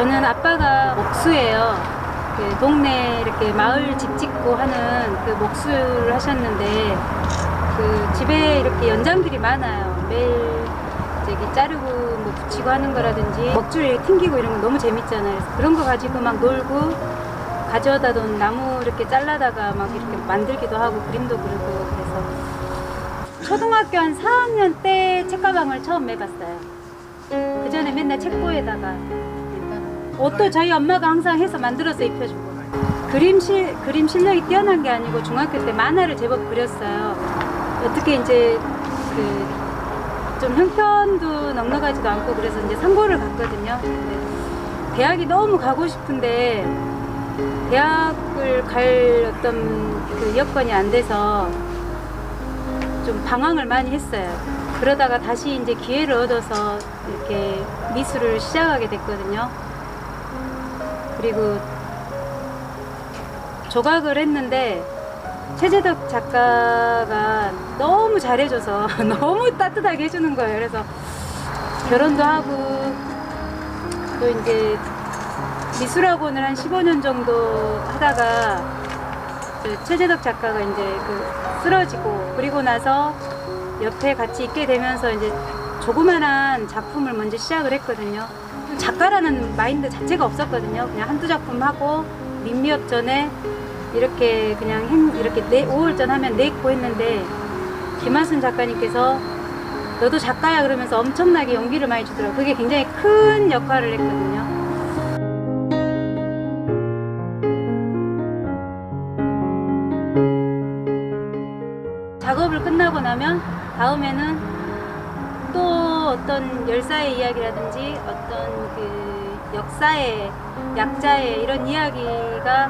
저는 아빠가 목수예요. 그 동네 이렇게 마을 집 짓고 하는 그 목수를 하셨는데 그 집에 이렇게 연장들이 많아요. 매일 저기 자르고 뭐 붙이고 하는 거라든지 먹줄 튕기고 이런 거 너무 재밌잖아요. 그런 거 가지고 막 놀고 가져다 둔 나무 이렇게 잘라다가 막 이렇게 만들기도 하고 그림도 그리고 그래서 초등학교 한 4학년 때 책가방을 처음 매봤어요. 그 전에 맨날 책보에다가 옷도 저희 엄마가 항상 해서 만들어서 입혀주고 그림 실 그림 실력이 뛰어난 게 아니고 중학교 때 만화를 제법 그렸어요. 어떻게 이제 그 좀 형편도 넉넉하지도 않고 그래서 이제 상고를 갔거든요. 대학이 너무 가고 싶은데 대학을 갈 어떤 그 여건이 안 돼서 좀 방황을 많이 했어요. 그러다가 다시 이제 기회를 얻어서 이렇게 미술을 시작하게 됐거든요. 그리고 조각을 했는데 최재덕 작가가 너무 잘해줘서 너무 따뜻하게 해주는 거예요. 그래서 결혼도 하고 또 이제 미술학원을 한 15년 정도 하다가 그 최재덕 작가가 이제 그 쓰러지고 그리고 나서 옆에 같이 있게 되면서 이제 조그만한 작품을 먼저 시작을 했거든요. 작가라는 마인드 자체가 없었거든요. 그냥 한두 작품 하고 민미업 전에 이렇게 그냥 행, 이렇게 네, 5월 전 하면 내고 했는데 김한순 작가님께서 너도 작가야 그러면서 엄청나게 용기를 많이 주더라고요. 그게 굉장히 큰 역할을 했거든요. 작업을 끝나고 나면 다음에는 또 어떤 열사의 이야기라든지 어떤 그 역사의 약자의 이런 이야기가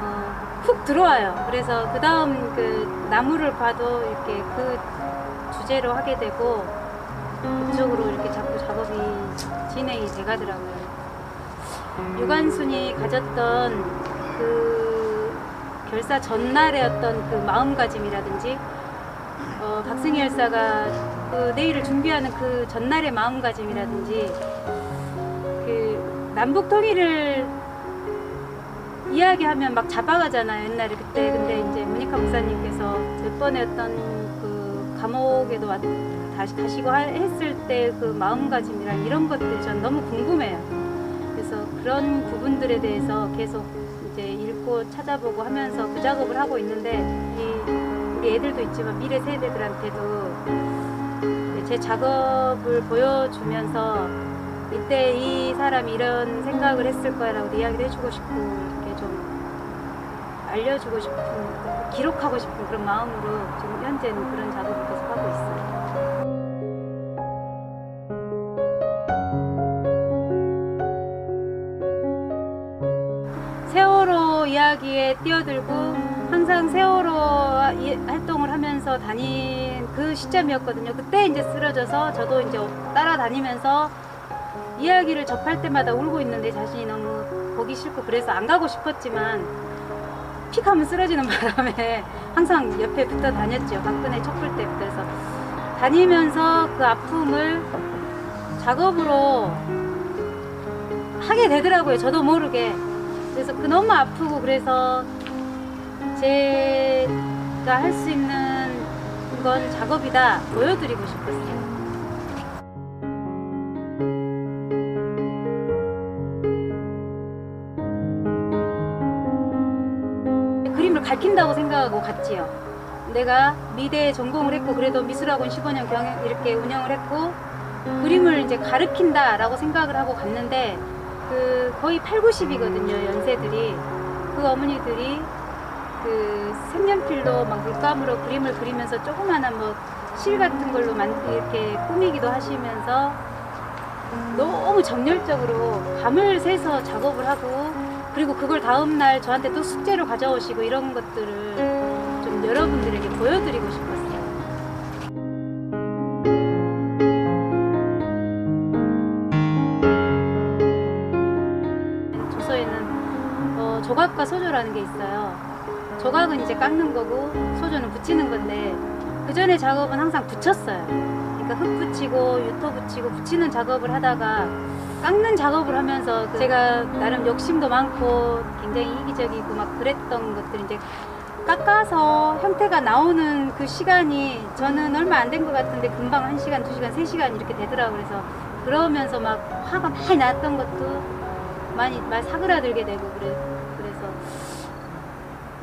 어, 훅 들어와요. 그래서 그 다음 그 나무를 봐도 이렇게 그 주제로 하게 되고 그쪽으로 이렇게 자꾸 작업이 진행이 돼가더라고요. 유관순이 가졌던 그 결사 전날의 어떤 그 마음가짐이라든지 어, 박승희 열사가 그 내일을 준비하는 그 전날의 마음가짐이라든지 그 남북 통일을 이야기하면 막 잡아가잖아요 옛날에. 그때 근데 이제 모니카 목사님께서 몇 번의 어떤 그 감옥에도 왔, 다시 가시고 하- 했을 때 그 마음가짐이랑 이런 것들이 전 너무 궁금해요. 그래서 그런 부분들에 대해서 계속 이제 읽고 찾아보고 하면서 그 작업을 하고 있는데 이 우리 애들도 있지만 미래 세대들한테도 제 작업을 보여주면서 이때 이 사람이 이런 생각을 했을 거야라고 이야기를 해주고 싶고 이렇게 좀 알려주고 싶은 기록하고 싶은 그런 마음으로 지금 현재는 그런 작업을 계속 하고 있어요. 이야기에 뛰어들고 항상 세월호 이- 활동을 하면서 다닌 그 시점이었거든요. 그때 이제 쓰러져서 저도 이제 따라다니면서 이야기를 접할 때마다 울고 있는데 자신이 너무 보기 싫고 그래서 안 가고 싶었지만 픽 하면 쓰러지는 바람에 항상 옆에 붙어 다녔죠. 박근혜 촛불 때부터 해서 다니면서 그 아픔을 작업으로 하게 되더라고요. 저도 모르게. 그래서 그 너무 아프고 그래서 제가 할 수 있는 건 작업이다 보여드리고 싶었어요. 그림을 가르친다고 생각하고 갔지요. 내가 미대에 전공을 했고 그래도 미술학원 15년 경영 이렇게 운영을 했고 그림을 이제 가르친다라고 생각을 하고 갔는데 그 거의 8, 90이거든요 연세들이 그 어머니들이 그 색연필로 막 물감으로 그림을 그리면서 조그마한 뭐실 같은 걸로 만 이렇게 꾸미기도 하시면서 너무 정열적으로 밤을 새서 작업을 하고 그리고 그걸 다음 날 저한테 또 숙제로 가져오시고 이런 것들을 좀 여러분들에게 보여드리고 싶었어요. 조서에는 어, 조각과 소조라는 게 있어요. 조각은 이제 깎는 거고 소조는 붙이는 건데 그 전에 작업은 항상 붙였어요. 그러니까 흙 붙이고 유토 붙이고 붙이는 작업을 하다가 깎는 작업을 하면서 제가 나름 욕심도 많고 굉장히 이기적이고 막 그랬던 것들이 이제 깎아서 형태가 나오는 그 시간이 저는 얼마 안 된 것 같은데 금방 한시간두시간세시간 이렇게 되더라고요. 그래서 그러면서 막 화가 많이 났던 것도 많이 많이 사그라들게 되고 그래 그래서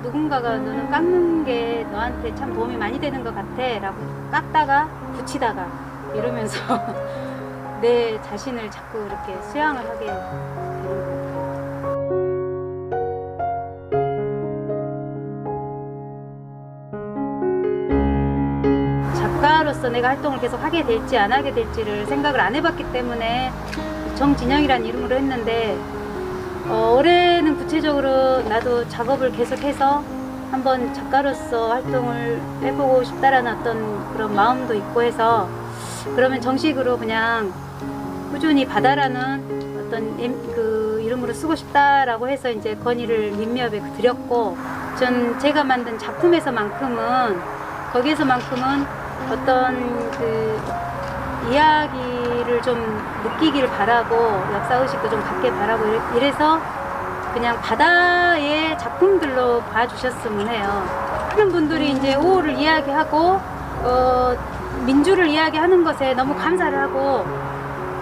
누군가가 너는 깎는 게 너한테 참 도움이 많이 되는 것 같아라고 깎다가 붙이다가 이러면서 내 자신을 자꾸 이렇게 수양을 하게 되는. 작가로서 내가 활동을 계속 하게 될지 안 하게 될지를 생각을 안 해봤기 때문에 정진영이라는 이름으로 했는데 어, 올해는 구체적으로 나도 작업을 계속해서 한번 작가로서 활동을 해보고 싶다라는 어떤 그런 마음도 있고 해서 그러면 정식으로 그냥 꾸준히 바다라는 어떤 임- 그 이름으로 쓰고 싶다라고 해서 이제 건의를 민미업에 드렸고 전 제가 만든 작품에서만큼은 거기에서만큼은 어떤 그 이야기 를 좀 느끼길 바라고 역사 의식도 좀 갖게 바라고 이래- 이래서 그냥 바다의 작품들로 봐주셨으면 해요. 많은 분들이 이제 오호를 이야기하고 어, 민주를 이야기하는 것에 너무 감사를 하고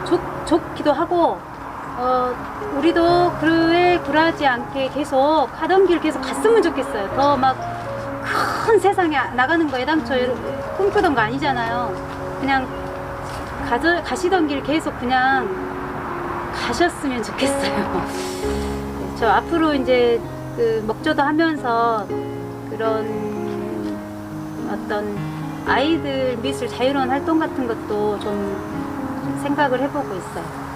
좋, 좋기도 하고 어, 우리도 그에 굴하지 않게 계속 하던 길 계속 갔으면 좋겠어요. 더 막 큰 세상에 나가는 거 애당초 꿈꾸던 거 아니잖아요. 그냥 가져, 가시던 길 계속 그냥 가셨으면 좋겠어요. 저 앞으로 이제 그 먹조도 하면서 그런 어떤 아이들 미술 자유로운 활동 같은 것도 좀 생각을 해보고 있어요.